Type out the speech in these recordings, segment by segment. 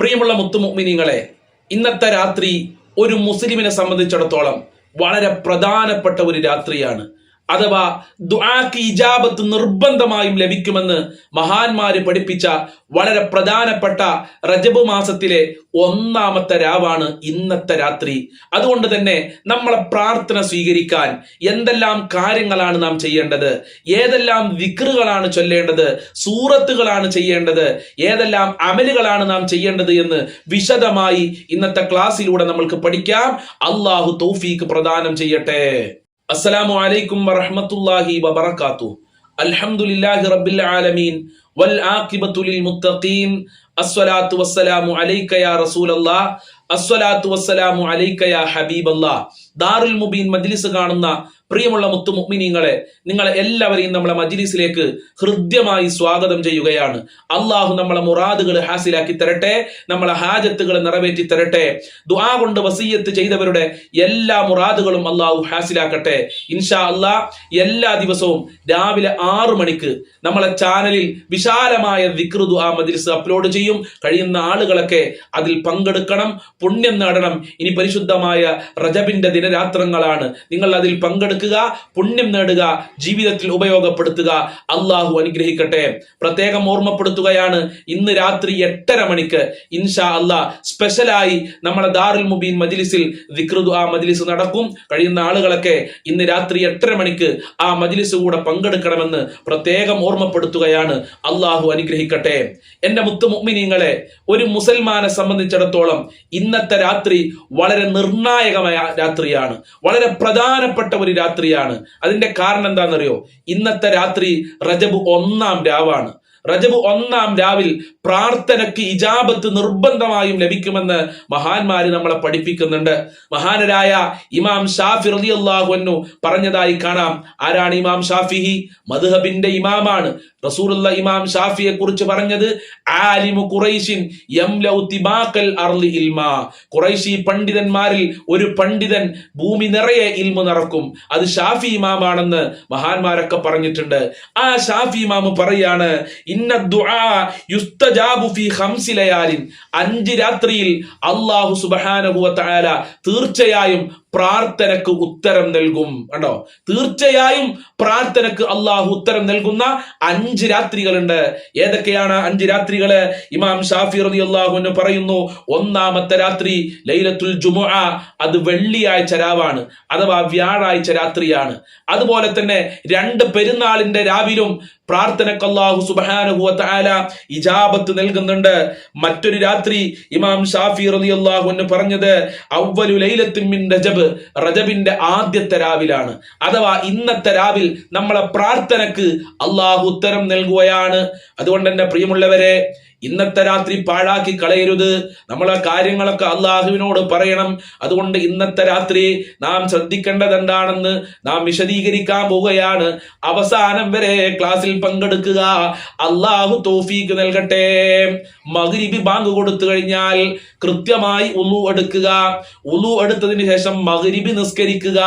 പ്രിയമുള്ള മുത്തുമുമിനിങ്ങളെ ഇന്നത്തെ രാത്രി ഒരു മുസ്ലിമിനെ സംബന്ധിച്ചിടത്തോളം വളരെ പ്രധാനപ്പെട്ട ഒരു രാത്രിയാണ്. അഥവാ ദുആക്ക് ഇജാബത്ത് നിർബന്ധമായും ലഭിക്കുമെന്ന് മഹാന്മാര് പഠിപ്പിച്ച വളരെ പ്രധാനപ്പെട്ട റജബ് മാസത്തിലെ ഒന്നാമത്തെ രാവാണ് ഇന്നത്തെ രാത്രി. അതുകൊണ്ട് തന്നെ നമ്മളെ പ്രാർത്ഥന സ്വീകരിക്കാൻ എന്തെല്ലാം കാര്യങ്ങളാണ് നാം ചെയ്യേണ്ടത്? ഏതെല്ലാം വിക്രുകളാണ് ചൊല്ലേണ്ടത്? സൂറത്തുകളാണ് ചെയ്യേണ്ടത്? ഏതെല്ലാം അമലുകളാണ് നാം ചെയ്യേണ്ടത് എന്ന് വിശദമായി ഇന്നത്തെ ക്ലാസ്സിലൂടെ നമ്മൾക്ക് പഠിക്കാം. അള്ളാഹു തൗഫീക്ക് പ്രദാനം ചെയ്യട്ടെ. അസ്സലാമു അലൈക്കും വറഹ്മത്തുള്ളാഹി വബറകാത്തു. അൽഹംദുലില്ലാഹി റബ്ബിൽ ആലമീൻ. വൽ ആഖിബത്തു ലിൽ മുത്തഖീൻ. അസ്സലാത്തു വസ്സലാമു അലൈക യാ റസൂലല്ലാഹ് അസ്സലാത്തു വസ്സലാമു അലൈക യാ ഹബീബല്ലാഹ് ദാറുൽ മുബീൻ മജ്ലിസ് കാണുന്ന പ്രിയമുള്ള മുത്തു മുഗ്മിനീങ്ങളെ നിങ്ങൾ എല്ലാവരെയും നമ്മളെ മജ്ലിസിലേക്ക് ഹൃദ്യമായി സ്വാഗതം ചെയ്യുകയാണ്. അള്ളാഹു നമ്മളെ മുറാദുകൾ ഹാസിലാക്കി തരട്ടെ നമ്മളെ ഹാജത്തുകൾ നിറവേറ്റി തരട്ടെ. ദുആ കൊണ്ട് വസീയത്ത് ചെയ്തവരുടെ എല്ലാ മുറാദുകളും അള്ളാഹു ഹാസിലാക്കട്ടെ. ഇൻഷാ അല്ലാ എല്ലാ ദിവസവും രാവിലെ ആറു മണിക്ക് നമ്മളെ ചാനലിൽ വിശാലമായ വിക്രു ദുആ മജ്ലിസ് അപ്ലോഡ് ചെയ്യും. കഴിയുന്ന ആളുകളൊക്കെ അതിൽ പങ്കെടുക്കണം പുണ്യം നേടണം. ഇനി പരിശുദ്ധമായ റജബിന്റെ ദിനരാത്രങ്ങളാണ് നിങ്ങൾ അതിൽ പങ്കെടുക്കുക പുണ്യം നേടുക ജീവിതത്തിൽ ഉപയോഗപ്പെടുത്തുക. അള്ളാഹു അനുഗ്രഹിക്കട്ടെ. പ്രത്യേകം ഓർമ്മപ്പെടുത്തുകയാണ് ഇന്ന് രാത്രി എട്ടര മണിക്ക് ഇൻഷാ അല്ലാ സ്പെഷ്യലായി നമ്മളെ ദാറുൽ മുബീൻ മജിലിസിൽ വിക്രുദു ആ മജിലിസ് നടക്കും. കഴിയുന്ന ആളുകളൊക്കെ ഇന്ന് രാത്രി എട്ടര മണിക്ക് ആ മജിലിസ് കൂടെ പങ്കെടുക്കണമെന്ന് പ്രത്യേകം ഓർമ്മപ്പെടുത്തുകയാണ്. അള്ളാഹു അനുഗ്രഹിക്കട്ടെ. എന്റെ മുത്തു മുഅ്മിനീങ്ങളെ ഒരു മുസൽമാനെ സംബന്ധിച്ചിടത്തോളം ഇന്നത്തെ രാത്രി വളരെ നിർണായകമായ രാത്രിയാണ്. വളരെ പ്രധാനപ്പെട്ട ഒരു രാത്രിയാണ്. അതിന്റെ കാരണം എന്താണെന്നറിയോ? ഇന്നത്തെ രാത്രി റജബ് ഒന്നാം രാവാണ്. റജബ് ഒന്നാം രാവിൽ പ്രാർത്ഥനയ്ക്ക് ഇജാബത്ത് നിർബന്ധമായും ലഭിക്കുമെന്ന് മഹാന്മാര് നമ്മളെ പഠിപ്പിക്കുന്നുണ്ട്. മഹാനരായ ഇമാം ഷാഫി റളിയല്ലാഹു അൻഹു പറഞ്ഞതായി കാണാം. ആരാണ് ഇമാം ഷാഫിഹി? മധുഹബിന്റെ ഇമാമാണ്. റസൂലുള്ള ഇമാം ഷാഫിയെ കുറിച്ച് പറഞ്ഞത് ആലിമു ഖുറൈശിൻ ഖുറൈശി പണ്ഡിതന്മാരിൽ ഒരു പണ്ഡിതൻ ഭൂമി നിറയെ ഇൽമു നിറക്കും. അത് ഷാഫി ഇമാമാണെന്ന് മഹാന്മാരൊക്കെ പറഞ്ഞിട്ടുണ്ട്. ആ ഷാഫി ഇമാമ് പറയാണ് ഇന്ന ദുആ യുസ്തജാബു അഞ്ച് രാത്രിയിൽ വ തആല തീർച്ചയായും പ്രാർത്ഥനക്ക് ഉത്തരം നൽകും. കണ്ടോ? തീർച്ചയായും പ്രാർത്ഥനക്ക് അള്ളാഹു ഉത്തരം നൽകുന്ന അഞ്ച് രാത്രികളുണ്ട്. ഏതൊക്കെയാണ് അഞ്ച് രാത്രികൾ? ഇമാം ഷാഫി റതി അള്ളാഹു പറയുന്നു ഒന്നാമത്തെ രാത്രി ലൈലത്തുൽ ജുമുഅ അത് വെള്ളിയാഴ്ച രാവാണ് അഥവാ വ്യാഴാഴ്ച രാത്രിയാണ്. അതുപോലെ തന്നെ രണ്ട് പെരുന്നാളിന്റെ രാവിലും പ്രാർത്ഥനക്ക് അള്ളാഹു സുബാനുഹുല ഇജാബത്ത് നൽകുന്നുണ്ട്. മറ്റൊരു രാത്രി ഇമാം ഷാഫി റതി അള്ളാഹു പറഞ്ഞത് അവലു ലൈലത്തിൻ റജബ് റജബിന്റെ ആദ്യത്തെ രാവിലാണ്. അഥവാ ഇന്നത്തെ രാവിൽ നമ്മളെ പ്രാർത്ഥനക്ക് അള്ളാഹു ഉത്തരം നൽകുകയാണ്. അതുകൊണ്ട് തന്നെ പ്രിയമുള്ളവരെ ഇന്നത്തെ രാത്രി പാഴാക്കി കളയരുത്. നമ്മളെ കാര്യങ്ങളൊക്കെ അള്ളാഹുവിനോട് പറയണം. അതുകൊണ്ട് ഇന്നത്തെ രാത്രി നാം ശ്രദ്ധിക്കേണ്ടത് എന്താണെന്ന് നാം വിശദീകരിക്കാൻ പോവുകയാണ്. അവസാനം വരെ ക്ലാസ്സിൽ പങ്കെടുക്കുക. അള്ളാഹു തോഫീക്ക് നൽകട്ടെ. മഗ്രിബി ബാങ്ക് കൊടുത്തു കഴിഞ്ഞാൽ കൃത്യമായി ഉളു എടുക്കുക. ഉളു എടുത്തതിന് ശേഷം മഗ്രിബി നിസ്കരിക്കുക.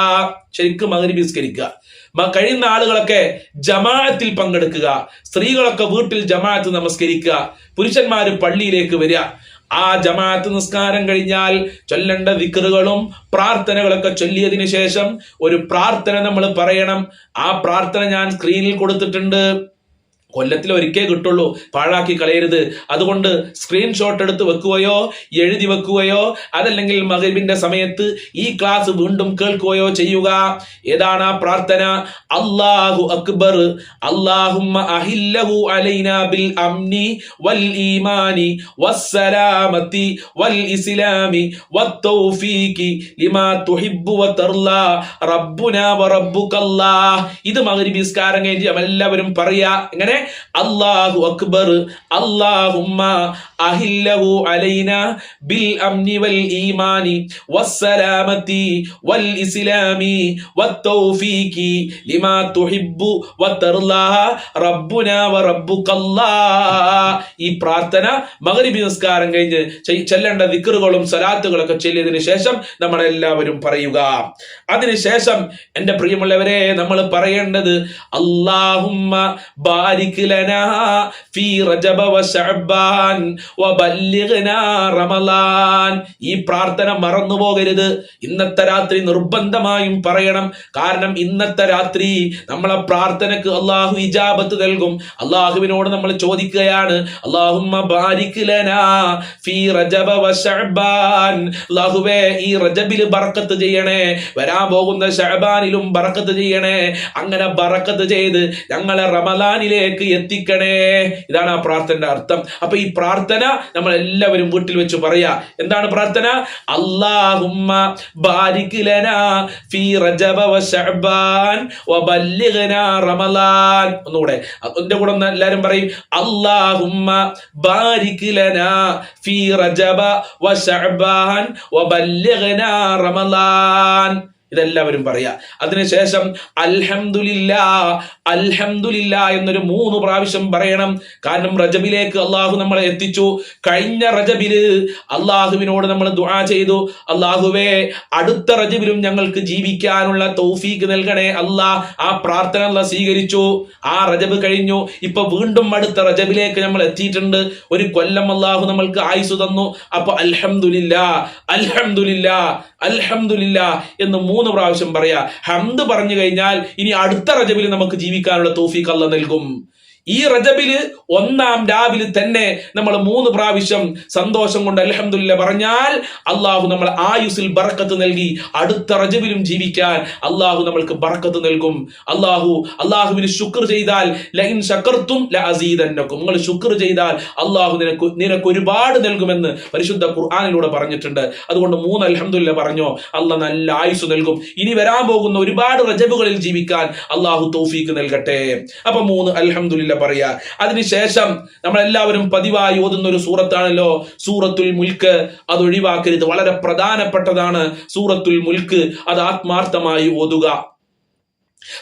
ശരിക്കും മഗ്രിബി നിസ്കരിക്കുക. കഴിയുന്ന ആളുകളൊക്കെ ജമാഅത്തിൽ പങ്കെടുക്കുക. സ്ത്രീകളൊക്കെ വീട്ടിൽ ജമാഅത്ത് നമസ്കരിക്കുക. പുരുഷന്മാർ പള്ളിയിലേക്ക് വരിക. ആ ജമാഅത്ത് നിസ്കാരം കഴിഞ്ഞാൽ ചൊല്ലേണ്ട വിക്റുകളും പ്രാർത്ഥനകളൊക്കെ ചൊല്ലിയതിനു ശേഷം ഒരു പ്രാർത്ഥന നമ്മൾ പറയണം. ആ പ്രാർത്ഥന ഞാൻ സ്ക്രീനിൽ കൊടുത്തിട്ടുണ്ട്. കൊല്ലത്തിൽ ഒരിക്കേ കിട്ടുള്ളൂ. പാഴാക്കി കളയരുത്. അതുകൊണ്ട് സ്ക്രീൻഷോട്ട് എടുത്ത് വെക്കുകയോ എഴുതി വെക്കുകയോ അതല്ലെങ്കിൽ മകരിവിന്റെ സമയത്ത് ഈ ക്ലാസ് വീണ്ടും കേൾക്കുകയോ ചെയ്യുക. ഏതാണ് ആ പ്രാർത്ഥന? അള്ളാഹു അക്ബർ. അല്ലാഹുമ്മ അഹില്ലഹു ബിൽ വൽ ഈമാനി വസ്സലാമത്തി വൽ ഇസ്ലാമി ലിമാ തുഹിബ്ബു വതർലാ. ഇത് മകരി നിസ്കാരം കഴിഞ്ഞ് എല്ലാവരും പറയാ എങ്ങനെ? അല്ലാഹു അക്ബർ അല്ലാഹുമ്മ അഹില്ലഹു അലൈന ബിൽ അംനി വൽ ഈമാനി വസ്സലാമത്തി വൽ ഇസ്ലാമി വത്തൗഫീഖി ലിമാ തുഹിബ്ബു വതർലാ റബ്ബുനാ റബ്ബുകല്ലാ. ഈ പ്രാർത്ഥന മഗ്രിബ് നമസ്കാരം കഴിഞ്ഞ് ചെല്ലേണ്ട ദിക്റുകളും സലാത്തുകളൊക്കെ ചെല്ലിയതിനു ശേഷം നമ്മളെല്ലാവരും പറയുക. അതിനുശേഷം എന്റെ പ്രിയമുള്ളവരെ നമ്മൾ പറയേണ്ടത് അല്ലാഹുമ്മ ബാരിക് ലനാ ഫീ റജബ വ ശഅബാൻ ഈ പ്രാർത്ഥന മറന്നു പോകരുത് ഇന്നത്തെ രാത്രി നിർബന്ധമായും പറയണം. കാരണം ഇന്നത്തെ രാത്രി നമ്മളെ പ്രാർത്ഥനക്ക് അള്ളാഹു ഇജാബത്ത് നൽകും. അള്ളാഹുവിനോട് നമ്മൾ ചോദിക്കുകയാണ് അള്ളാഹുമ്മ ഈ ചെയ്യണേ. വരാൻ പോകുന്ന ഷഹബാനിലും ബറക്കത്ത് ചെയ്യണേ. അങ്ങനെ ബറക്കത്ത് ചെയ്ത് ഞങ്ങളെ റമലാനിലേക്ക് എത്തിക്കണേ. ഇതാണ് ആ പ്രാർത്ഥനയുടെ അർത്ഥം. അപ്പൊ ഈ പ്രാർത്ഥന നമ്മൾ എല്ലാവരും വീട്ടിൽ വെച്ച് പറയാ. എന്താണ് പ്രാർത്ഥന? അല്ലാഹുമ്മ ബാരിക് ലനാ ഫീ റജബ വ ശഅബാൻ വ ബല്ലിഗ്നാ റമളാൻ ഒന്നുകൂടെ അതിന്റെ കൂടെ ഒന്ന് എല്ലാരും പറയും. അല്ലാഹുമ്മ ബാരിക് ലനാ ഫീ റജബ വ ശഅബാൻ വ ബല്ലിഗ്നാ റമളാൻ ഇതെല്ലാവരും പറയാ. അതിനുശേഷം അൽഹംദുലില്ലാ അൽഹംദുലില്ല എന്നൊരു മൂന്ന് പ്രാവശ്യം പറയണം. കാരണം റജബിലേക്ക് അള്ളാഹു നമ്മളെ എത്തിച്ചു. കഴിഞ്ഞ റജബിൽ അള്ളാഹുവിനോട് നമ്മൾ ദുആ ചെയ്തു. അള്ളാഹുവേ അടുത്ത റജബിലും ഞങ്ങൾക്ക് ജീവിക്കാനുള്ള തൗഫീക്ക് നൽകണേ അള്ളാഹ് ആ പ്രാർത്ഥന സ്വീകരിച്ചു. ആ റജബ് കഴിഞ്ഞു. ഇപ്പൊ വീണ്ടും അടുത്ത റജബിലേക്ക് നമ്മൾ എത്തിയിട്ടുണ്ട്. ഒരു കൊല്ലം അള്ളാഹു നമ്മൾക്ക് ആയുസ് തന്നു. അപ്പൊ അൽഹംദുലില്ല അൽഹംദുലില്ലാ. അൽഹംദുലില്ലാ എന്ന് മൂന്ന് പ്രാവശ്യം പറയാ. ഹംദ് പറഞ്ഞു കഴിഞ്ഞാൽ ഇനി അടുത്ത റജബിൽ നമുക്ക് ജീവിക്കാനുള്ള തൗഫീഖ് അല്ല നൽകും. ഈ റജബിൽ ഒന്നാം രാവിലെ തന്നെ നമ്മൾ മൂന്ന് പ്രാവശ്യം സന്തോഷം കൊണ്ട് അൽഹംദുലില്ല പറഞ്ഞാൽ അള്ളാഹു നമ്മൾ ആയുസിൽ ബറക്കത്ത് നൽകി അടുത്ത റജബിലും ജീവിക്കാൻ അള്ളാഹു നമ്മൾക്ക് ബറക്കത്ത് നൽകും. അള്ളാഹു അള്ളാഹുവിന് ശുക്ർ ചെയ്താൽ ലൈൻ ശക്കർത്തും ലഅസീദന്നക്കും. നിങ്ങൾ ശുക്ർ ചെയ്താൽ അള്ളാഹു നിനക്ക് നിനക്ക് ഒരുപാട് നൽകുമെന്ന് പരിശുദ്ധ ഖുർആാനിലൂടെ പറഞ്ഞിട്ടുണ്ട്. അതുകൊണ്ട് മൂന്ന് അൽഹംദുലില്ല പറഞ്ഞോ അള്ളാഹ് നല്ല ആയുസ് നൽകും. ഇനി വരാൻ പോകുന്ന ഒരുപാട് റജബുകളിൽ ജീവിക്കാൻ അള്ളാഹു തൗഫീക്ക് നൽകട്ടെ. അപ്പൊ മൂന്ന് അൽഹംദുലില്ല പറയുക അതിനുശേഷം നമ്മളെല്ലാവരും പതിവായി ഓതുന്ന ഒരു സൂറത്താണല്ലോ സൂറത്തുൽ മുൽക്ക്. അത് ഒഴിവാക്കരുത്. വളരെ പ്രധാനപ്പെട്ടതാണ് സൂറത്തുൽ മുൽക്ക്. അത് ആത്മാർത്ഥമായി ഓതുക.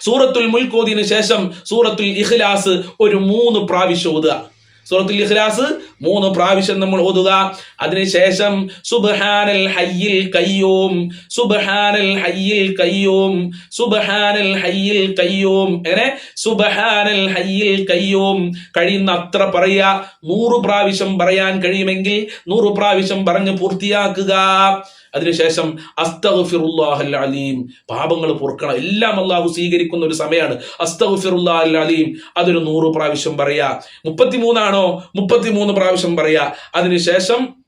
സൂറത്തുൽ മുൽക്ക് ഓതിയതിനു ശേഷം സൂറത്തുൽ ഇഖ്ലാസ് ഒരു മൂന്ന് പ്രാവശ്യം ഓതുക. സൂറത്തുൽ ഇഖ്ലാസ് മൂന്ന് പ്രാവശ്യം നമ്മൾ ഓതുക. അതിനുശേഷം സുബ്ഹാനൽ ഹയ്യിൽ കയ്യൂം സുബ്ഹാനൽ ഹയ്യിൽ കയ്യൂം സുബ്ഹാനൽ ഹയ്യിൽ കയ്യൂം അങ്ങനെ സുബ്ഹാനൽ ഹയ്യിൽ കയ്യൂം കഴിയുന്ന അത്ര പറയുക. നൂറ് പ്രാവശ്യം പറയാൻ കഴിയുമെങ്കിൽ നൂറ് പ്രാവശ്യം പറഞ്ഞ് പൂർത്തിയാക്കുക. അതിനുശേഷം അസ്തഗ്ഫിറുല്ലാഹൽ അലീം. പാപങ്ങൾ പൊറുക്കണം. എല്ലാം അള്ളാഹു സ്വീകരിക്കുന്ന ഒരു സമയമാണ്. അസ്തഗ്ഫിറുല്ലാഹൽ അലീം. അതൊരു നൂറ് പ്രാവശ്യം പറയാ മുപ്പത്തിമൂന്നാണോ? മുപ്പത്തിമൂന്ന് പ്രാവശ്യം പറയാ. അതിനുശേഷം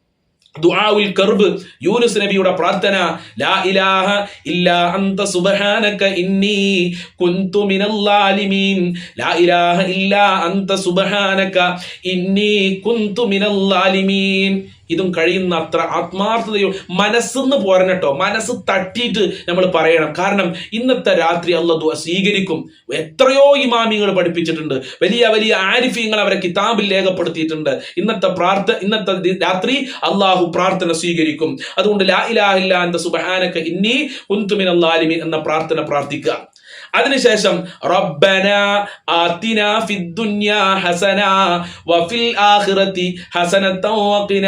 ദുആഉൽ കർബ് യൂനുസ് നബിയുടെ പ്രാർത്ഥന ലാ ഇലാഹ ഇല്ലാ അന്ത സുബ്ഹാനക ഇന്നി കുന്തു മിനൽ ലാലിമീൻ. ലാ ഇലാഹ ഇല്ലാ അന്ത സുബ്ഹാനക ഇന്നി കുന്തു മിനൽ ലാലിമീൻ. ഇതും കഴിയുന്ന അത്ര ആത്മാർത്ഥതയോ മനസ്സെന്ന് പോരണട്ടോ. മനസ്സ് തട്ടിയിട്ട് നമ്മൾ പറയണം. കാരണം ഇന്നത്തെ രാത്രി അള്ളതു സ്വീകരിക്കും. എത്രയോ ഇമാമികൾ പഠിപ്പിച്ചിട്ടുണ്ട്. വലിയ വലിയ ആരിഫ്യങ്ങൾ അവരെ കിതാബിൽ രേഖപ്പെടുത്തിയിട്ടുണ്ട്. ഇന്നത്തെ പ്രാർത്ഥ ഇന്നത്തെ രാത്രി അള്ളാഹു പ്രാർത്ഥന സ്വീകരിക്കും. അതുകൊണ്ട് ലാ ഇലാഹ ഇല്ലാ അന്ത സുബ്ഹാനക ഇന്നി കുന്തു മിനൽ ലാലിമീൻ എന്ന പ്രാർത്ഥന പ്രാർത്ഥിക്കുക അതിനുശേഷം റബ്ബന ആതിന ഫിദ്ദുന്യാ ഹസന വഫിൽ ആഖിറതി ഹസനതൻ വഖിന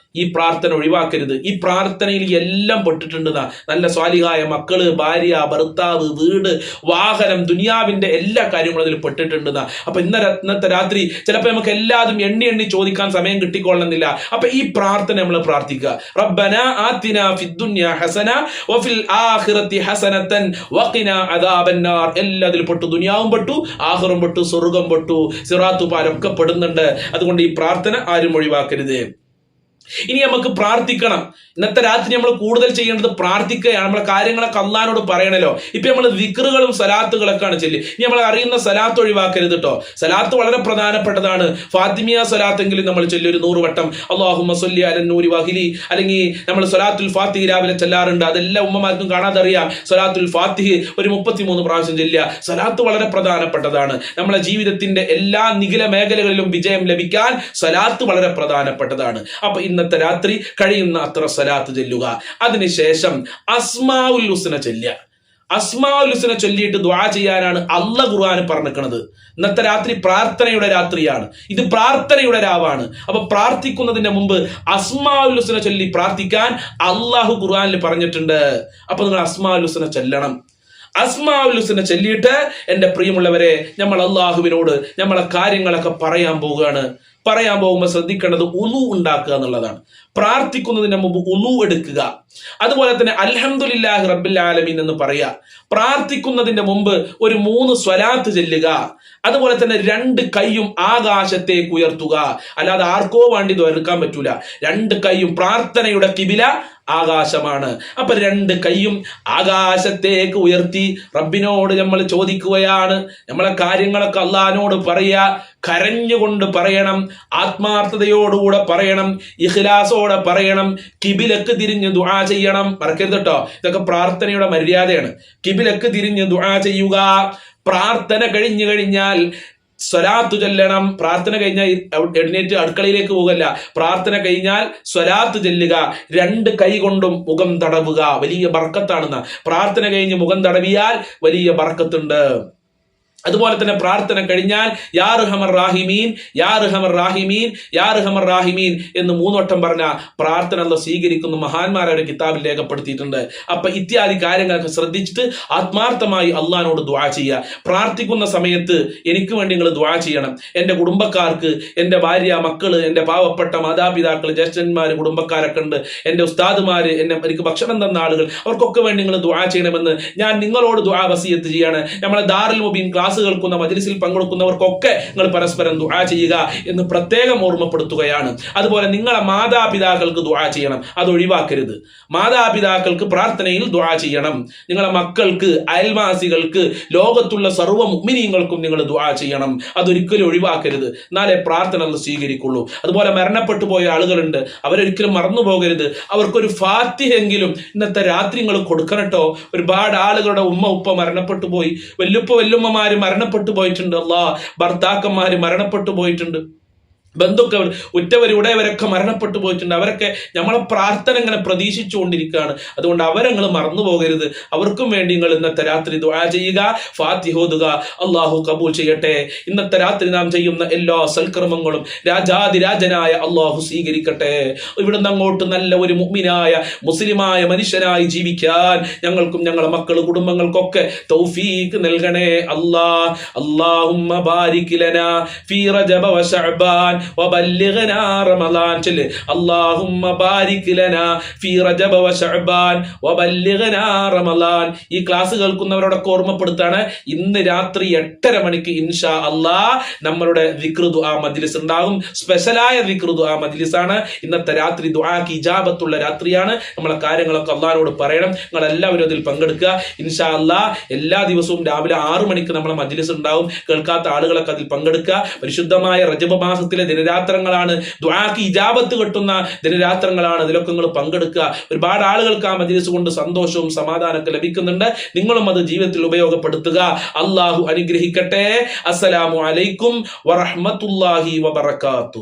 ഈ പ്രാർത്ഥന ഒഴിവാക്കരുത്. ഈ പ്രാർത്ഥനയിൽ എല്ലാം പെട്ടിട്ടുണ്ടെന്നാ. നല്ല സ്വാലിഹായ മക്കൾ ഭാര്യ ഭർത്താവ് വീട് വാഹനം ദുനിയാവിന്റെ എല്ലാ കാര്യങ്ങളും അതിൽ പെട്ടിട്ടുണ്ടെന്നാ. അപ്പൊ ഇന്ന ഇന്നത്തെ രാത്രി ചിലപ്പോൾ നമുക്ക് എല്ലാതും എണ്ണി എണ്ണി ചോദിക്കാൻ സമയം കിട്ടിക്കൊള്ളണമെന്നില്ല. അപ്പൊ ഈ പ്രാർത്ഥന നമ്മൾ പ്രാർത്ഥിക്കുക. റബ്ബന ആത്തിന ഫിദ്ദുന്യ ഹസന വഫിൽ ആഖിറത്തി ഹസനതൻ വഖിന അദാബന്നാർ. എല്ലാതിൽ പെട്ടു. ദുനിയാവും പെട്ടു ആഖിറും പെട്ടു സ്വർഗം പെട്ടു സിറാത്തു പാലൊക്കെ പെടുന്നുണ്ട്. അതുകൊണ്ട് ഈ പ്രാർത്ഥന ആരും ഒഴിവാക്കരുത്. ഇനി നമുക്ക് പ്രാർത്ഥിക്കണം. ഇന്നത്തെ രാത്രി നമ്മൾ കൂടുതൽ ചെയ്യേണ്ടത് പ്രാർത്ഥിക്കുകയാണ്. നമ്മളെ കാര്യങ്ങളൊക്കെ അള്ളഹാനോട് പറയണല്ലോ. ഇപ്പൊ നമ്മൾ വിക്റുകളും സലാത്തുകളൊക്കെയാണ് ചെല്ലി. ഇനി നമ്മൾ അറിയുന്ന സലാത്ത് ഒഴിവാക്കരുത് കേട്ടോ സലാത്ത് വളരെ പ്രധാനപ്പെട്ടതാണ്. ഫാത്തിമിയ സലാത്തെങ്കിലും നമ്മൾ ചൊല്ലി ഒരു നൂറ് വട്ടം. അള്ളാഹു മസൊല്ലി അലൻ നൂരി വഹിലി. അല്ലെങ്കിൽ നമ്മൾ സലാത്തുൽ ഫാത്തിഹ് രാവിലെ ചെല്ലാറുണ്ട്. അതെല്ലാം ഉമ്മമാർക്കും കാണാതറിയാം. സലാത്തുൽ ഫാത്തിഹ് ഒരു മുപ്പത്തിമൂന്ന് പ്രാവശ്യം ചെല്ലുക. സലാത്ത് വളരെ പ്രധാനപ്പെട്ടതാണ്. നമ്മളെ ജീവിതത്തിന്റെ എല്ലാ നിഖില മേഖലകളിലും വിജയം ലഭിക്കാൻ സലാത്ത് വളരെ പ്രധാനപ്പെട്ടതാണ്. അപ്പൊ ഇന്നത്തെ രാത്രി കഴിയുന്ന അത്ര സലാത്ത് ചെല്ലുക. അതിനുശേഷം അസ്മാഉൽ ഹുസ്ന ചെല്ലുക. അസ്മാഉലുസിനെ ചൊല്ലിയിട്ട് ദ്വാ ചെയ്യാനാണ് അല്ല ഖുർആൻ പറഞ്ഞിരിക്കുന്നത് ഇന്നത്തെ രാത്രി പ്രാർത്ഥനയുടെ രാത്രിയാണ്. ഇത് പ്രാർത്ഥനയുടെ രാവാണ്. അപ്പൊ പ്രാർത്ഥിക്കുന്നതിന്റെ മുമ്പ് അസ്മാഉലുസിനെ ചൊല്ലി പ്രാർത്ഥിക്കാൻ അള്ളാഹു ഖുർആനിൽ പറഞ്ഞിട്ടുണ്ട്. അപ്പൊ നിങ്ങൾ അസ്മാഉലുസിനെ ചൊല്ലണം. അസ്മാഉലുസിനെ ചൊല്ലിയിട്ട് എന്റെ പ്രിയമുള്ളവരെ നമ്മൾ അള്ളാഹുവിനോട് നമ്മളെ കാര്യങ്ങളൊക്കെ പറയാൻ പോവുകയാണ്. പറയാൻ പോകുമ്പോൾ ശ്രദ്ധിക്കേണ്ടത് ഉലു ഉണ്ടാക്കുക എന്നുള്ളതാണ്. പ്രാർത്ഥിക്കുന്നതിന് മുമ്പ് ഉലു എടുക്കുക. അതുപോലെ തന്നെ അൽഹംദുലില്ലാഹി റബ്ബിൽ ആലമീൻ എന്ന് പറയുക പ്രാർത്ഥിക്കുന്നതിന്റെ മുമ്പ് ഒരു മൂന്ന് സ്വലാത്ത് ചെല്ലുക. അതുപോലെ തന്നെ രണ്ട് കൈയും ആകാശത്തേക്ക് ഉയർത്തുക. അല്ലാതെ ആർക്കോ വേണ്ടി ഇത് പറ്റൂല. രണ്ട് കൈയും പ്രാർത്ഥനയുടെ കിബില ആകാശമാണ്. അപ്പൊ രണ്ട് കൈയും ആകാശത്തേക്ക് ഉയർത്തി റബ്ബിനോട് നമ്മൾ ചോദിക്കുകയാണ്. നമ്മളെ കാര്യങ്ങളൊക്കെ അള്ളഹാനോട് പറയുക കരഞ്ഞുകൊണ്ട് പറയണം ആത്മാർത്ഥതയോടുകൂടെ പറയണം ഇഖ്ലാസോടെ പറയണം കിബിലക്ക് തിരിഞ്ഞ് ദുആ ചെയ്യണം. മറക്കരുത് കേട്ടോ ഇതൊക്കെ പ്രാർത്ഥനയുടെ മര്യാദയാണ്. കിബിലക്ക് തിരിഞ്ഞ് ദുആ ചെയ്യുക. പ്രാർത്ഥന കഴിഞ്ഞു കഴിഞ്ഞാൽ സ്വലാത്തു ചൊല്ലണം. പ്രാർത്ഥന കഴിഞ്ഞാൽ എഴുന്നേറ്റ് അടുക്കളയിലേക്ക് പോകല്ല. പ്രാർത്ഥന കഴിഞ്ഞാൽ സ്വലാത്ത് ചെല്ലുക. രണ്ട് കൈ കൊണ്ടും മുഖം തടവുക. വലിയ ബർക്കത്താണെന്ന്. പ്രാർത്ഥന കഴിഞ്ഞ് മുഖം തടവിയാൽ വലിയ ബർക്കത്തുണ്ട്. അതുപോലെ തന്നെ പ്രാർത്ഥന കഴിഞ്ഞാൽ യാ റഹമർ റാഹിമീൻ യാ റഹമർ റാഹിമീൻ യാ റഹമർ റാഹിമീൻ എന്ന് മൂന്നോട്ടം പറഞ്ഞ പ്രാർത്ഥന അല്ല സ്വീകരിക്കുന്ന മഹാന്മാരുടെ കിതാബിൽ രേഖപ്പെടുത്തിയിട്ടുണ്ട്. അപ്പൊ ഇത്യാദി കാര്യങ്ങളൊക്കെ ശ്രദ്ധിച്ചിട്ട് ആത്മാർത്ഥമായി അള്ളഹാനോട് ദ്വാ ചെയ്യുക. പ്രാർത്ഥിക്കുന്ന സമയത്ത് എനിക്ക് വേണ്ടി നിങ്ങൾ ദ്വാ ചെയ്യണം. എന്റെ കുടുംബക്കാർക്ക് എന്റെ ഭാര്യ മക്കൾ എന്റെ പാവപ്പെട്ട മാതാപിതാക്കൾ ജ്യേഷ്ഠന്മാർ കുടുംബക്കാരൊക്കെ ഉണ്ട്. എന്റെ ഉസ്താദുമാര് എന്നെ എനിക്ക് ഭക്ഷണം തന്ന ആളുകൾ അവർക്കൊക്കെ വേണ്ടി നിങ്ങൾ ദ്വാ ചെയ്യണമെന്ന് ഞാൻ നിങ്ങളോട് ദ്വാ വസീയത്ത് ചെയ്യാണ്. നമ്മളെ ദാറുൽ മുബീൻ ക്ലാസ് കേൾക്കുന്ന മജ്ലിസിൽ പങ്കെടുക്കുന്നവർക്കൊക്കെ നിങ്ങൾ പരസ്പരം ദുആ ചെയ്യുക എന്ന് പ്രത്യേകം ഓർമ്മപ്പെടുത്തുകയാണ്. അതുപോലെ നിങ്ങളെ മാതാപിതാക്കൾക്ക് ദുആ ചെയ്യണം. അത് ഒഴിവാക്കരുത്. മാതാപിതാക്കൾക്ക് പ്രാർത്ഥനയിൽ ദുആ ചെയ്യണം. നിങ്ങളെ മക്കൾക്ക് അയൽവാസികൾക്ക് ലോകത്തുള്ള സർവ മുഗ്മിനീങ്ങൾക്കും നിങ്ങൾ ദുആ ചെയ്യണം. അതൊരിക്കലും ഒഴിവാക്കരുത്. എന്നാലേ പ്രാർത്ഥന സ്വീകരിക്കുള്ളൂ. അതുപോലെ മരണപ്പെട്ടു പോയ ആളുകളുണ്ട്. അവരൊരിക്കലും മറന്നു പോകരുത്. അവർക്കൊരു ഫാത്തിഹെങ്കിലും ഇന്നത്തെ രാത്രി നിങ്ങൾ കൊടുക്കണട്ടോ ഒരുപാട് ആളുകളുടെ ഉമ്മ ഉപ്പ മരണപ്പെട്ടു പോയി. വല്ലുപ്പ വല്ലുമ്മമാര് മരണപ്പെട്ടു പോയിട്ടുണ്ട് അള്ളാ ഭർത്താക്കന്മാര് മരണപ്പെട്ടു പോയിട്ടുണ്ട്. ബന്ധുക്കൾ ഉറ്റവർ അവരൊക്കെ മരണപ്പെട്ടു പോയിട്ടുണ്ട്. അവരൊക്കെ നമ്മളെ പ്രാർത്ഥന ഇങ്ങനെ പ്രതീക്ഷിച്ചുകൊണ്ടിരിക്കുകയാണ്. അതുകൊണ്ട് അവരങ്ങൾ മറന്നു പോകരുത്. അവർക്കും വേണ്ടി നിങ്ങൾ ഇന്നത്തെ രാത്രി ദുആ ചെയ്യുക. ഫാത്തിഹോതുക അള്ളാഹു കബൂൽ ചെയ്യട്ടെ. ഇന്നത്തെ രാത്രി നാം ചെയ്യുന്ന എല്ലാ സൽക്രമങ്ങളും രാജാതിരാജനായ അള്ളാഹു സ്വീകരിക്കട്ടെ. ഇവിടുന്ന് അങ്ങോട്ട് നല്ല ഒരു മുഅ്മിനായ മുസ്ലിമായ മനുഷ്യനായി ജീവിക്കാൻ ഞങ്ങൾക്കും ഞങ്ങളുടെ മക്കൾ കുടുംബങ്ങൾക്കൊക്കെ തൗഫീഖ് നൽകണേ. അല്ലാ അള്ളാഹുമ്മ ബാരിക് ലനാ ഫീ റജബ വ വബല്ലിഗ്നാ റമളാൻ ചൊല്ല്. ബാരിക് ലനാ ഫീ റജബ വ ശഅബാൻ. വബല്ലിഗ്നാ റമളാൻ ഈ ക്ലാസ് കേൾക്കുന്നവരോടൊക്കെ ഓർമ്മപ്പെടുത്താണ്. ഇന്ന് രാത്രി എട്ടര മണിക്ക് ഇൻഷാ അല്ലാ നമ്മളുടെ വിക്രുതു ആ മജ്ലിസ് ഉണ്ടാകും. സ്പെഷ്യലായ വിക്രുതു ആ മജ്ലിസ് ആണ്. ഇന്നത്തെ രാത്രി ദുആക്ക് ഇജാബത്തുള്ള രാത്രിയാണ്. നമ്മളെ കാര്യങ്ങളൊക്കെ അള്ളാഹിനോട് പറയണം. നിങ്ങൾ എല്ലാവരും അതിൽ പങ്കെടുക്കുക. ഇൻഷാ അല്ലാ എല്ലാ ദിവസവും രാവിലെ ആറു മണിക്ക് നമ്മളെ മജ്ലിസ് ഉണ്ടാവും കേൾക്കാത്ത ആളുകളൊക്കെ അതിൽ പങ്കെടുക്കുക. പരിശുദ്ധമായ റജബ മാസത്തിലെ ദിനരാത്രങ്ങളാണ്. ദ്വാക്ക് ഇജാബത്ത് കെട്ടുന്ന ദിനരാത്രങ്ങളാണ്. ഇതിലൊക്കെ നിങ്ങൾ പങ്കെടുക്കുക. ഒരുപാട് ആളുകൾക്ക് ആ മജ്ലിസ് കൊണ്ട് സന്തോഷവും സമാധാനമൊക്കെ ലഭിക്കുന്നുണ്ട്. നിങ്ങളും അത് ജീവിതത്തിൽ ഉപയോഗപ്പെടുത്തുക. അള്ളാഹു അനുഗ്രഹിക്കട്ടെ. അസ്സലാമു അലൈക്കും വറഹ്മത്തുള്ളാഹി വബറകാത്തു.